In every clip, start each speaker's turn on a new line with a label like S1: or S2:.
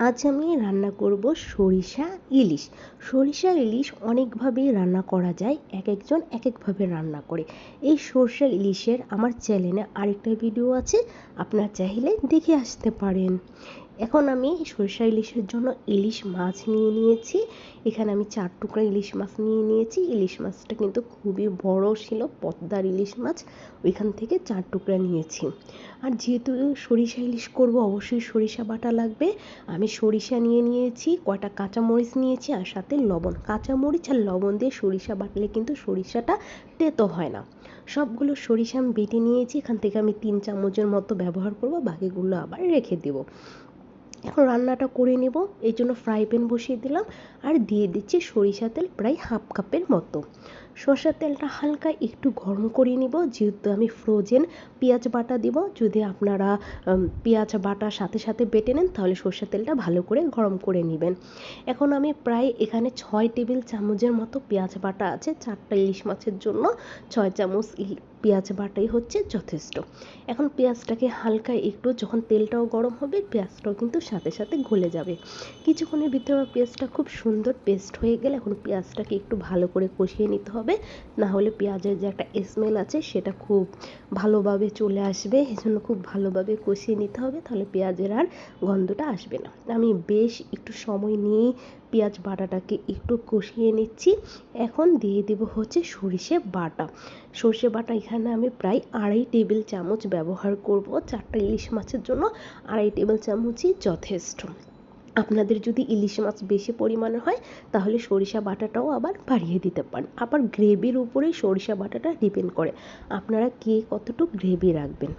S1: আজ আমি রান্না করব সরিষা ইলিশ। সরিষা ইলিশ অনেকভাবেই রান্না করা যায় এক একজন এক একভাবে রান্না করে। এই সরষা ইলিশের আমার চ্যানেলে আরেকটা ভিডিও আছে, আপনার চাইলে দেখে আসতে পারেন। এখন আমি সরিষা ইলিশের জন্য ইলিশ মাছ নিয়ে নিয়েছি। এখানে আমি চার টুকরা ইলিশ মাছ নিয়ে নিয়েছি। ইলিশ মাছটা কিন্তু খুবই বড় ছিল, পদ্মার ইলিশ মাছ। ওইখান থেকে চার টুকরা নিয়েছি। আর যেহেতু সরিষা ইলিশ করব, অবশ্যই সরিষা বাটা লাগবে। আমি সরিষা নিয়ে নিয়েছি কয়টা কাঁচামরিচ নিয়েছি আর সাথে লবণ। কাঁচামরিচ আর লবণ দিয়ে সরিষা বাটলে কিন্তু সরিষাটা তেতো হয় না। সবগুলো সরিষা আমি বেটে নিয়েছি, এখান থেকে আমি তিন চামচের মতো ব্যবহার করব, বাকিগুলো আবার রেখে দেবো। এখন রান্নাটা করে নেব এই জন্য ফ্রাই প্যান বসিয়ে দিলাম আর দিয়ে দিচ্ছি সরিষা তেল প্রায় হাফ কাপের মতো। সরষের তেলটা হালকা একটু গরম করে নিব। যেহেতু আমি ফ্রোজেন পেঁয়াজ বাটা দিব, যদি আপনারা পেঁয়াজ বাটার সাথে সাথে বেটে নেন, তাহলে সরষের তেলটা ভালো করে গরম করে নেবেন। এখন আমি প্রায় এখানে ছয় টেবিল চামচের মতো পেঁয়াজ বাটা আছে, চারটা ইলিশ মাছের জন্য ছয় চামচ পেঁয়াজ বাটাই হচ্ছে যথেষ্ট। এখন পেঁয়াজটাকে হালকা একটু যখন তেলটাও গরম হবে, পেঁয়াজটাও কিন্তু সাথে সাথে গলে যাবে। কিছুক্ষণের ভিতরে পেঁয়াজটা খুব সুন্দর পেস্ট হয়ে গেলে, এখন পেঁয়াজটাকে একটু ভালো করে কষিয়ে নিতে হবে। না হলে পেঁয়াজের যে একটা স্মেল আছে সেটা খুব ভালোভাবে চলে আসবে। এই জন্য খুব ভালোভাবে কষিয়ে নিতে হবে, তাহলে পেঁয়াজের আর গন্ধটা আসবে না। আমি বেশ একটু সময় নিয়েই পেঁয়াজ বাটাটাকে একটু কষিয়ে নিচ্ছি। এখন দিয়ে দেব হচ্ছে সরিষে বাটা। সর্ষে বাটা এখানে আমি প্রায় আড়াই টেবিল চামচ ব্যবহার করব। চারটা ইলিশ মাছের জন্য আড়াই টেবিল চামচই যথেষ্ট। আপনাদের যদি ইলিশ মাছ বেশি পরিমাণে হয়, তাহলে সরিষা বাটাটাও আবার বাড়িয়ে দিতে পারেন। আবার গ্রেভির উপরেই সরিষা বাটাটা ডিপেন্ড করে আপনারা কে কতটুকু গ্রেভি রাখবেন।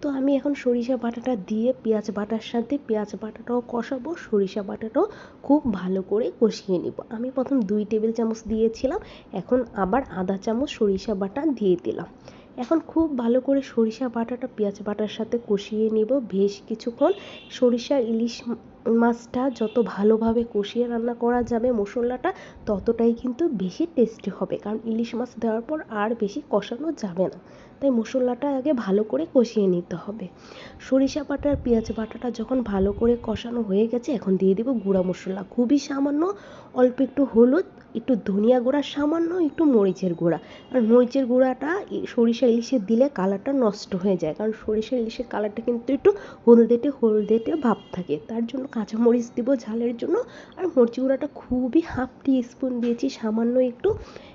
S1: তো আমি এখন সরিষা বাটাটা দিয়ে পেঁয়াজ বাটার সাথে পেঁয়াজ বাটাটাও কষাবো, সরিষা বাটাটাও খুব ভালো করে কষিয়ে নিব। আমি প্রথম দুই টেবিল চামচ দিয়েছিলাম, এখন আবার আধা চামচ সরিষা বাটা দিয়ে দিলাম। এখন খুব ভালো করে সরিষা বাটাটা পেঁয়াজ বাটার সাথে কষিয়ে নেব। বেশ কিছুক্ষণ সরিষা ইলিশ মাছটা যত ভালোভাবে কষিয়ে রান্না করা যাবে মশলাটা, ততটাই কিন্তু বেশি টেস্টি হবে। কারণ ইলিশ মাছ দেওয়ার পর আর বেশি কষানো যাবে না। তাই মশলাটা আগে ভালো করে কষিয়ে নিতে হবে। সরিষা বাটা আর পেঁয়াজ বাটাটা যখন ভালো করে কষানো হয়ে গেছে, এখন দিয়ে দেবো গুঁড়া মশলা। খুবই সামান্য, অল্প একটু হলুদ একটু ধনিয়া গুঁড়া, সামান্য একটু মরিচের গুঁড়া। আর মরিচের গুঁড়াটা সরিষা ইলিশে দিলে কালারটা নষ্ট হয়ে যায়। কারণ সরিষা ইলিশের কালারটা কিন্তু একটু হলদেটে হলদেটে ভাব থাকে। তার জন্য কাঁচামরিচ দিব ঝালের জন্য। আর মরিচ গুঁড়াটা খুবই হাফ টি স্পুন দিয়েছি, সামান্য একটু।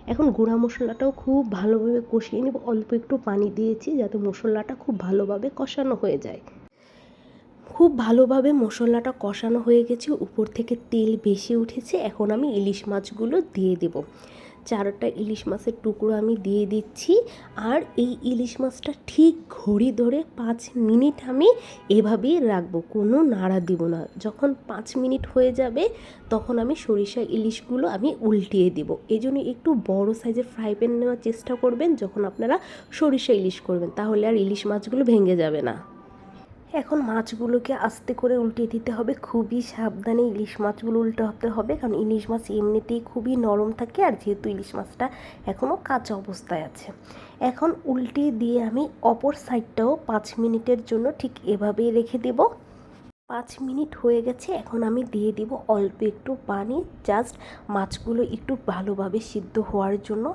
S1: এখন গুঁড়া মশলাটাও খুব ভালোভাবে কষিয়ে নেব। অল্প একটু পানি দিয়েছি যাতে মশলাটা খুব ভালোভাবে কষানো হয়ে যায়। খুব ভালোভাবে মশলাটা কষানো হয়ে গেছে। উপর থেকে তেল বেশি উঠেছে। এখন আমি ইলিশ মাছগুলো দিয়ে দেব। চারটা ইলিশ মাছের টুকরো আমি দিয়ে দিচ্ছি। আর এই ইলিশ মাছটা ঠিক ঘড়ি ধরে পাঁচ মিনিট আমি এভাবেই রাখব। কোনো নাড়া দিব না। যখন পাঁচ মিনিট হয়ে যাবে, তখন আমি সরিষা ইলিশগুলো আমি উল্টিয়ে দেবো। এই জন্য একটু বড় সাইজের ফ্রাই প্যান নেওয়ার চেষ্টা করবেন। যখন আপনারা সরিষা ইলিশ করবেন, তাহলে আর ইলিশ মাছগুলো ভেঙে যাবে না। এখন মাছগুলোকে আস্তে করে উল্টে দিতে হবে। খুবই সাবধানে ইলিশ মাছগুলো উল্টাতে হবে, কারণ ইলিশ মাছ এমনিতেই খুবই নরম থাকে আর যেহেতু ইলিশ মাছটা এখনও কাঁচা অবস্থায় আছে। এখন উল্টে দিয়ে আমি অপর সাইডটাও পাঁচ মিনিটের জন্য ঠিক এভাবেই রেখে দেবো। পাঁচ মিনিট হয়ে গেছে, এখন আমি দিয়ে দিব অল্প একটু পানি। জাস্ট মাছগুলো একটু ভালোভাবে সিদ্ধ হওয়ার জন্য।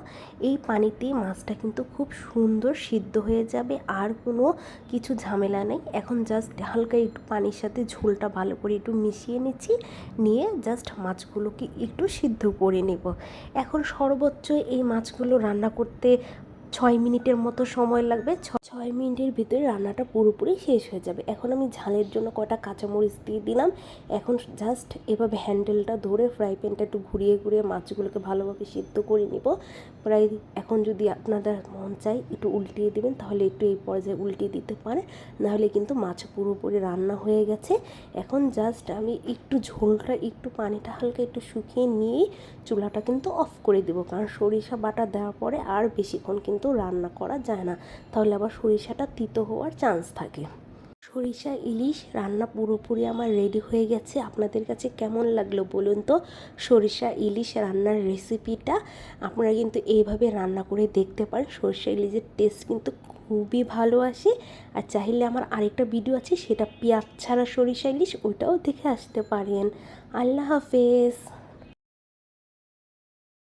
S1: এই পানিতেই মাছটা কিন্তু খুব সুন্দর সিদ্ধ হয়ে যাবে, আর কোনো কিছু ঝামেলা নেই। এখন জাস্ট হালকা একটু পানির সাথে ঝোলটা ভালো করে একটু মিশিয়ে নিচ্ছি, নিয়ে জাস্ট মাছগুলোকে একটু সিদ্ধ করে নেব। এখন সর্বোচ্চ এই মাছগুলো রান্না করতে ছয় মিনিটের মতো সময় লাগবে ছয় মিনিটের ভিতরে রান্নাটা পুরোপুরি শেষ হয়ে যাবে। এখন আমি ঝালের জন্য কটা কাঁচামরিচ দিয়ে দিলাম। এখন জাস্ট এভাবে হ্যান্ডেলটা ধরে ফ্রাই প্যানটা একটু ঘুরিয়ে ঘুরিয়ে মাছগুলোকে ভালোভাবে সিদ্ধ করে নিব। প্রায় এখন যদি আপনাদের মন চাই একটু উল্টিয়ে দেবেন, তাহলে একটু এই পর্যায়ে উল্টিয়ে দিতে পারে নাহলে কিন্তু মাছ পুরোপুরি রান্না হয়ে গেছে। এখন জাস্ট আমি একটু ঝোলটা, একটু পানিটা হালকা একটু শুকিয়ে নিয়েই চুলাটা কিন্তু অফ করে দেবো। কারণ সরিষা বাটা দেওয়ার পরে আর বেশিক্ষণ কিন্তু রান্না করা যায় না। তাহলে আবার সরিষাটা তিতো হওয়ার চান্স থাকে। সরিষা, ইলিশ রান্না পুরোপুরি আমার রেডি হয়ে গেছে। আপনাদের কাছে কেমন লাগল বলুন তো? সরিষা, ইলিশ রান্নার রেসিপিটা আপনারা কিন্তু এইভাবে রান্না করে দেখতে পারেন। সরিষা, ইলিশের টেস্ট কিন্তু খুবই ভালো আসে। আর চাইলে আমার আরেকটা ভিডিও আছে, সেটা পেঁয়াজ ছাড়া সরিষা, ইলিশ, ওইটাও দেখে আসতে পারেন। আল্লাহ হাফেজ।